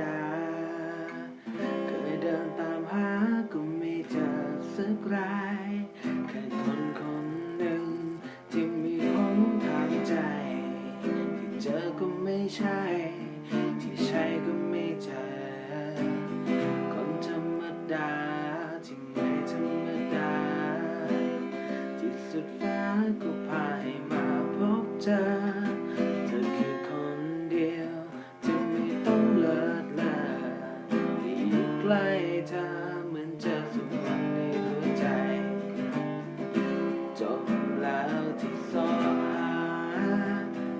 ดา เคยเดินตามหาก็ไม่เจอสักรายแค่คนคนหนึ่ง ที่มีหนทางใจ ที่เจอก็ไม่ใช่ ที่ใช่ก็ไม่เจอคนธรรมดา เธอเหมือนเจอสุขในหัวใจ จบแล้วที่สอหา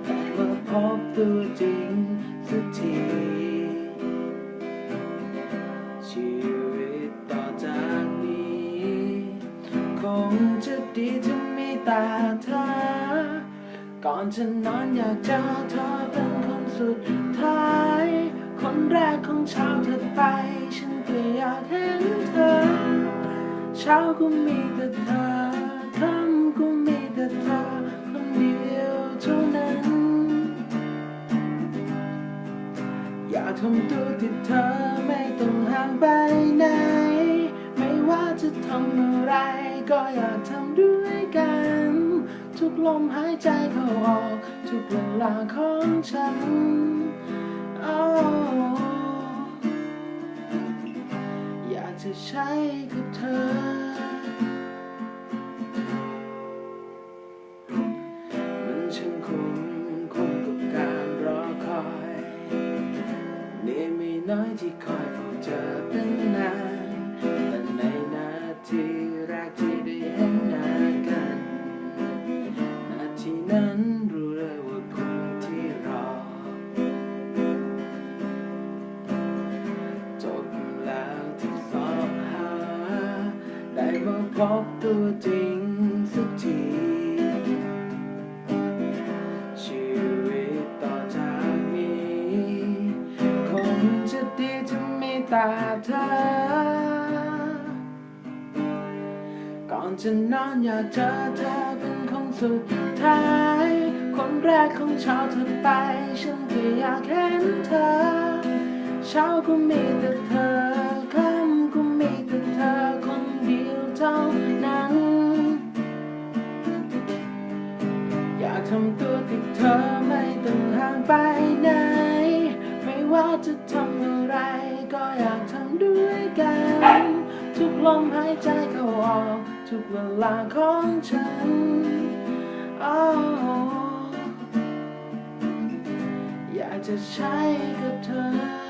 แต่ว่าพบตัวจริงสักที ชีวิตต่อจากนี้ คงจะดีถ้ามีตาเธอ ก่อนจะนอนอยากเจอเธอเป็นคนสุดท้าย คนแรกของฉัน ไป ฉันก็อยากเห็นเธอ เช้าก็มีแต่เธอค่ำก็มีแต่เธอคนเดียวเท่านั้น อยากทำตัวที่เธอไม่ต้องห่างไปไหน ไม่ว่าจะทำอะไร ก็อยากทำด้วยกัน ทุกลมหายใจเข้าออก ทุกเวลาของฉัน Oh จะใช้กับเธอ มันช่างคุ้มคุ้มกับการรอคอยเนี่ยไม่น้อยที่คอยเฝ้าเจอตั้งนานแต่ในนาทีแรก มาพบตัวจริงสักทีชีวิตต่อจากนี้ คงจะดีถ้ามีต่เธอ ก่อนจะนอนอยากเจอเธอเป็นคนสุดท้าย คนแรกของเช้าถัดไป ฉันก็อยากเห็นเธอ เช้าก็มีแต่เธอ ทำตัวที่เธอไม่ต้องห่างไปไหน ไม่ว่าจะทำอะไร ก็อยากทำด้วยกัน ทุกลมหายใจเข้าออก ทุกเวลาของฉัน Oh อยากจะใช้กับเธอ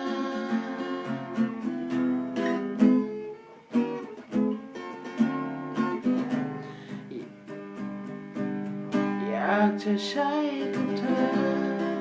ากจะใช้กับเธอ